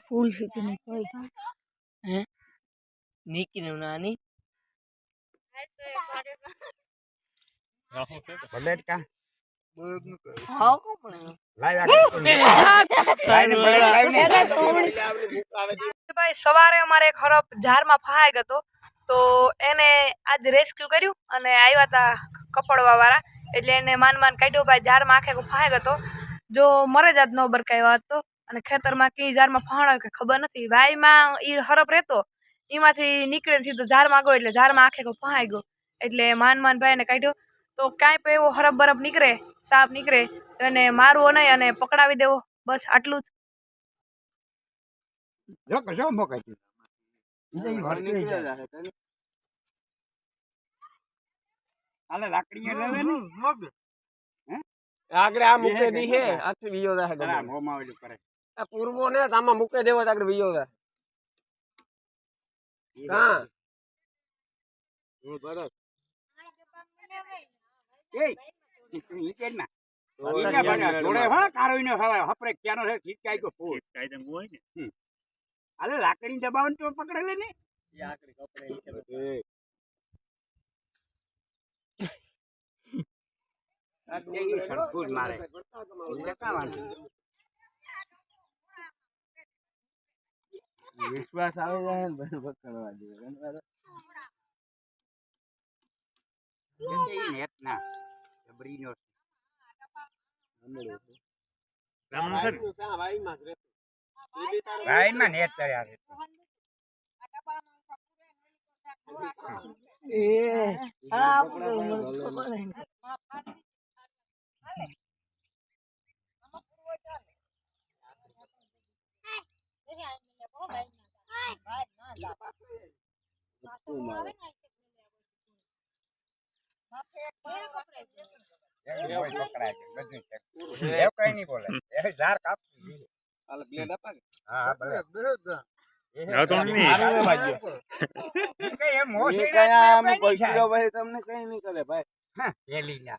ફૂલ છે કોઈ હે? નીકળે નાની. ભલે કા. હાવ કોણ લાઈવ આગળ ભાઈ સવારે અમારે એક હરફ ઝાડમાં ફહાઈ ગયો તો એને આજ રેસ્ક્યુ કર્યું અને આવ્યા હતા કપડવા વાળા એટલે એને માન માન કાઢ્યો ભાઈ ઝાડમાં આખે ફહાઈ ગયો જો મરે જ નો બરકાયો હતો અને ખેતરમાં કઈ ઝાડમાં ફહાણો કે ખબર નથી. વાયમાં એ હરફ રહેતો. એમાંથી નીકળે નથી સીધો ઝાડમાં ગયો એટલે ઝાડમાં આખે ફહાઈ ગયો. એટલે માન માન ભાઈને કાઢ્યો. તો કાંઈ પણ એવો હરફ બરફ નીકળે સાપ નીકળે તો એને મારવો નહીં અને પકડાવી દેવો. બસ આટલું જ. લાકડી એ લેવે ને? આગળ આ મૂકે દી હે આથી વિયો રહે જરા મોંમાં ઓલું કરે. આ પૂર્વો ને આમાં મૂકે દેવો તો આગળ વિયો રહે ઈ હા. એ ઈ કે ના? ઈ ના બને. જોડે હો કારો હવે હપરે ક્યાંનો છે ખીચકાઈ ગયો ફૂલ હમ. હાલે લાકડી દબાવન તો પકડે લે ને. એ. મારે. વિશ્વાસ આવે જાય ને બરોબર કરવા જોઈએ ના નેત એ હા મને તમને કઈ નહીં કરે ભાઈ. પેલી ના.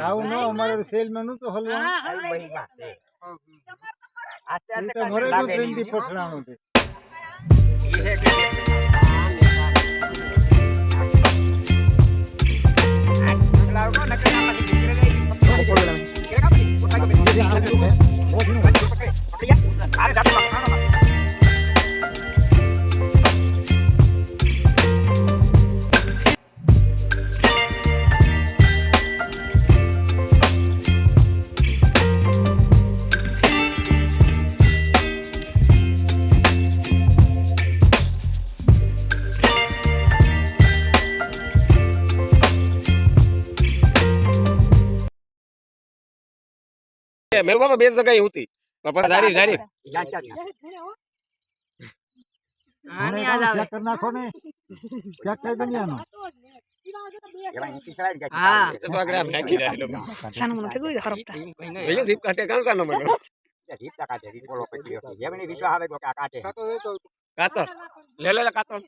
આવું ન અમારે સેલમાં નતું હલવાનું આવી બધી વાત છે આ ચાર ઈ તો ટકા મરે લાગે ટ્રેન નહીં. થી પછડાણું છે મેરું બાપા બે જગ્યાએ હતી બાપા જારી જારી જા, જા, જા. આની યાદ આવે ચેક કરી નાખો ને ચેક કરી દુનિયાનો એમાં ઈંટી સળાઈ જાય. હા. તો તો આગળ આમ નાખી દે લોકો સાનું મને થઈ ગયું હરફતા ભૈયા જીપ કાઢે કામ કાનો મને એટલે રીત ના કાઢે, રીત બોલો પછી હતી. જેમની વિશ્વાસ આવે તો કે આ કાઢે. કાતર લે લે લે કાતર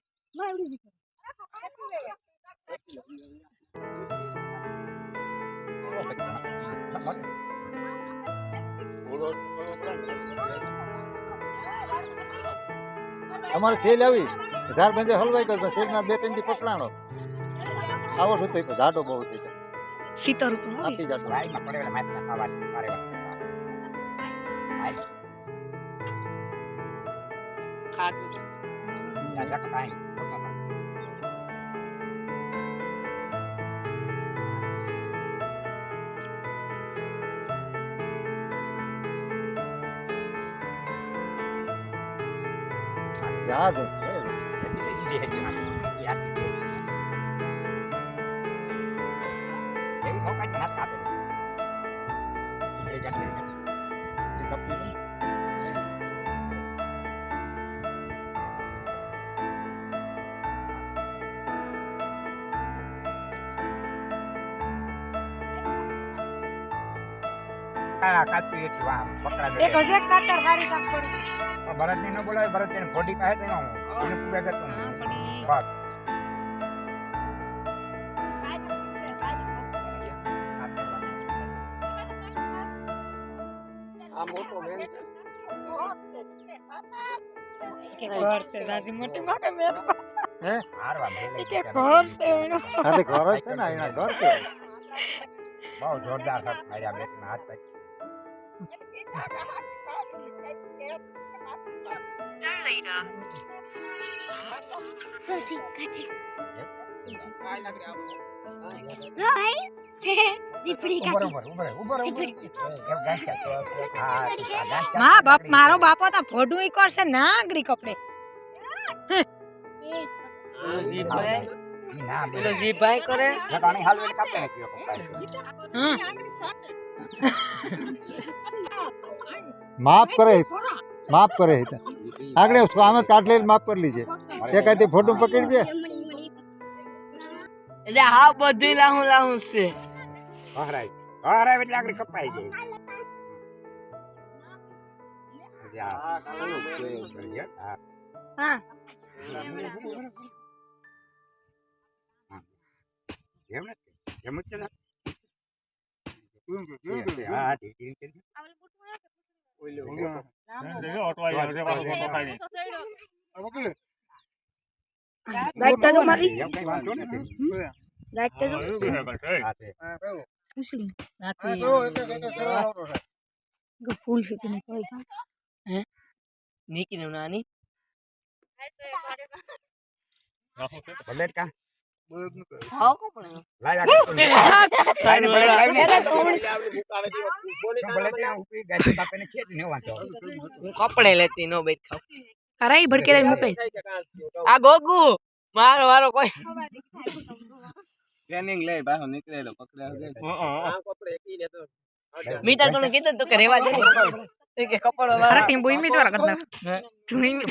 અમારે સેલ આવી. ઝાર બંધે હલવાઈ ગયો સેલમાં બે ત્રણ દી પટલાણો આવો થયું જાડો બહુ થઈ ગયો શીતળ ઋતુ ખાધું 啥子？我也是，你这一脸假的。આ કાચું એક વાહ પકડા દે એક હજાર કાતર હારી કાક પડી ભરત ને ન બોલાવે ભરત ને ખોટી પાસે તેનો એને પૂરા કરતો બસ આ મોટો મેન કે ઘર છે જાજી મોટી માટે મેં હારવા મેલે કે ઘર છે એનો આ તો ઘર જ છે ને એના ઘર કે બહુ જોરદાર હાથ માર્યા બે ત્રણ હાથ પછી Susi, kati. આ Roy. Dipri ઉભો રહો, kati. ઉભો રહો, ઉભો રહો, ઉભો રહો. એમ ગાંઠિયા તો, આ, આ ગાંઠિયા મા બાપ પકડી. મારો બાપો તો ફોડું ઈ કરશે ના આગળી કપડે જીભાઈ ઈ ના બે. પેલો જીભાઈ કરે લગાણી હાલવે માફ કરે. માફ કરે. આગળ સામે કાઢ લઈને માફ કરી લીજે. એ કાંઈ ફોટો પકડી દે. એટલે હા બધી લાહું લાહું છે. હરાય. હરાય એટલે આગળ કપાઈ જાય. હા. હા. એમ એમ જ છે গাড়িটা তো মারি গাড়িটা তো পুষলি রাতে ফুল শিখে নিতে হয় হ্যাঁ नी कि नहीं नानी भले का તે. પૂછડી નાથી ફૂલ છે કે નહીં કોઈ નીકળી નાની ભલે જ કાં. હા કોણ લાય આગળ તો. લાય ને ભલે લાય ને. ભલે ત્યાં ઊભી ગાડી કાપીને ખેંચીને વાંધો. હું કપડે લેતી નો બેઠ ખાવ અરે ઈ ભડકે લઈને મુકાઈ આ ગોગુ મારો વારો કોઈ ટ્રેનિંગ લે પાછો નીકળેલો પકડ્યા મીતા તને કીધું તું કે રેવા દે ને. એ કે કપડો અરે વાળો ટીમ બોઈ મીત વાળા કરતા તું ઈ મીત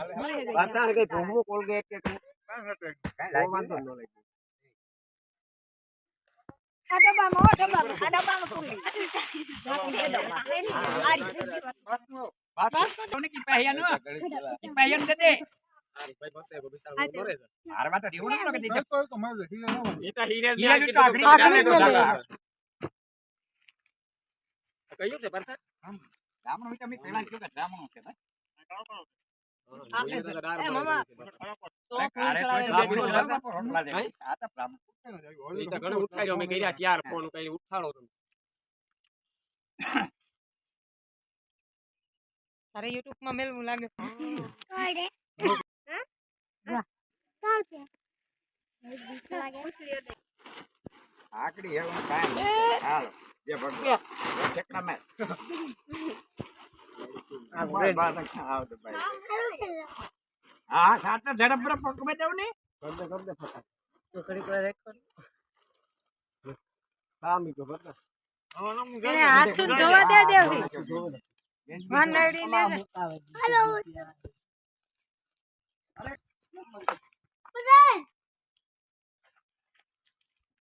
ગળીએ જાય. હા, બહુ, બહુ, બહુ ની, બહુ ની, બહુ ની. હા, ત્યાંથી કરો. ખાલી ઘસરાય તો એ ચૂકે રહે છે. ઘસરાય તો જરાક. હા બસ એ રીતે. નીકળ. હા હા ઈ રીતે. એટલે શેતાલી થયો છે આટલી ઉભા રહો, બાકી બાકી પડે. ઓહ એ ડોસા પડેગા પાછા કઈ ભૂમવું કોલગેટ કે કાંઈ લાગ્યું નહીં. બસ કોને કી પહેયા નો કી પહેયા ને દે હારમાં તો દેવું નતું કે દીધું. એ તો હીરે હીરે જ તો આગળ ચાલે તો આગળ ચાલે. કયું છે પરસાદ? બ્રાહ્મણ વિશે મેં પહેલા જ કીધું કે બ્રાહ્મણો છે મેં તારે યુટ્યુબમાં મેલવું લાગે આકડી એવું કાંઈ નહીં. જે ભગવાન. ઠેકડા માર. આ બસ, બસ, આવો ભાઈ. હા સાત ઝડપ પકડી દઉં ને તો ઘડીક વાર રાખો. સામી તો પરસાદ. એને હાથ જોવા દે દેવરી વાનડી લે મુકાવે.